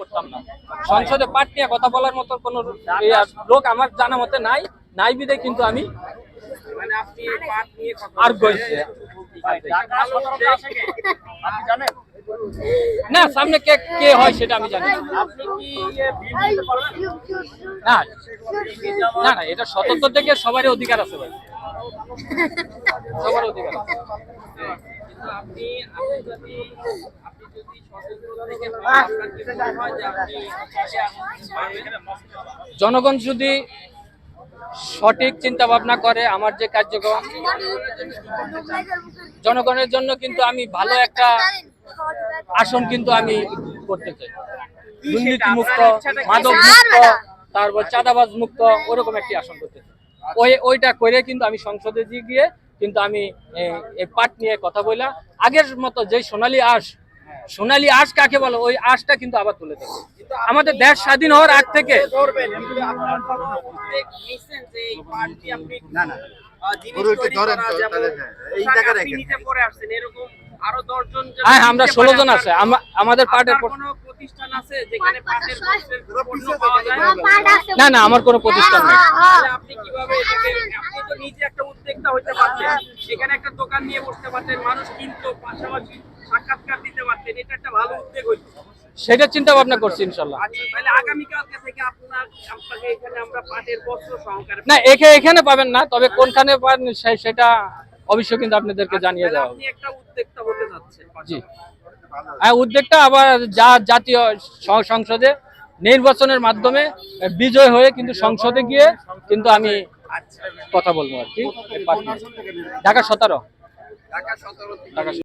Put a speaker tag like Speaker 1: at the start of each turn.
Speaker 1: করতাম না। সংসদে পাট নিয়ে কথা বলার মতো কোনো লোক আমার জানা মতে নাই। নাই বিদে কিন্তু আমি
Speaker 2: মানে
Speaker 1: আর না সামনে কে কে হয় সেটা আমি জানি না।
Speaker 2: ইয়ে
Speaker 1: না। না না এটা সতর্ক থেকে সবারই অধিকার আছে ভাই। সবার অধিকার আছে।
Speaker 2: আপনি আপনি যদি আপনি যদি?
Speaker 1: জনগণ যদি সঠিক চিন্তা ভাবনা করে আমার যে কার্যক্রম জনগণের জন্য কিন্তু আমি ভালো একটা আসন কিন্তু আমি করতে চাই। দুর্নীতি মুক্ত মাদক মুক্ত তারপর চাঁদাবাজ মুক্ত ওরকম একটি আসন করতে চাই। ওই ওইটা করে কিন্তু আমি সংসদে দিয়ে গিয়ে কিন্তু আমি এই পাট নিয়ে কথা বলা আগের মতো যে সোনালী আঁশ সোনালী আঁশ কাকে বলো ওই আঁশটা কিন্তু আবার তুলে দেবে আমাদের দেশ স্বাধীন হওয়ার আগ থেকে
Speaker 3: হ্যাঁ,
Speaker 2: যেন
Speaker 1: হ্যাঁ আমরা ষোলো জন আছে। আমাদের পার্টের
Speaker 2: প্রতিষ্ঠান আছে যেখানে পাটের বস্ত্রের পণ্য পাওয়া যায়।
Speaker 1: না না আমার কোনো প্রতিষ্ঠান নেই।
Speaker 2: আপনি কীভাবে এটাকে আপনি তো নিজে একটা উদ্যোক্তা পারতেন। সেখানে একটা দোকান নিয়ে বসতে পারতেন মানুষ কিনতো পাশাপাশি সাক্ষাৎকার দিতে পারতেন। এটা একটা ভালো উদ্যোগ হইতো।
Speaker 1: সেটা চিন্তা ভাবনা করছি ইনশাল্লাহ।
Speaker 2: আচ্ছা থেকে এখানে আমরা পাটের বস্ত্র সহকারে
Speaker 1: না এখে এখানে পাবেন না তবে কোনখানে পান সে- সেটা অবশ্যই কিন্তু আপনাদেরকে জানিয়ে
Speaker 2: তাহলে
Speaker 1: দেওয়া হবে।
Speaker 2: একটা উদ্যোক্তা হতে যাচ্ছেন।
Speaker 1: জি। হ্যাঁ উদ্যোগটা আবার যা জাতীয় সংসদে নির্বাচনের মাধ্যমে বিজয় হয়ে কিন্তু সংসদে গিয়ে কিন্তু আমি কথা বলব আর কি। ঢাকা সতেরো।
Speaker 2: ঢাকা সতেরো।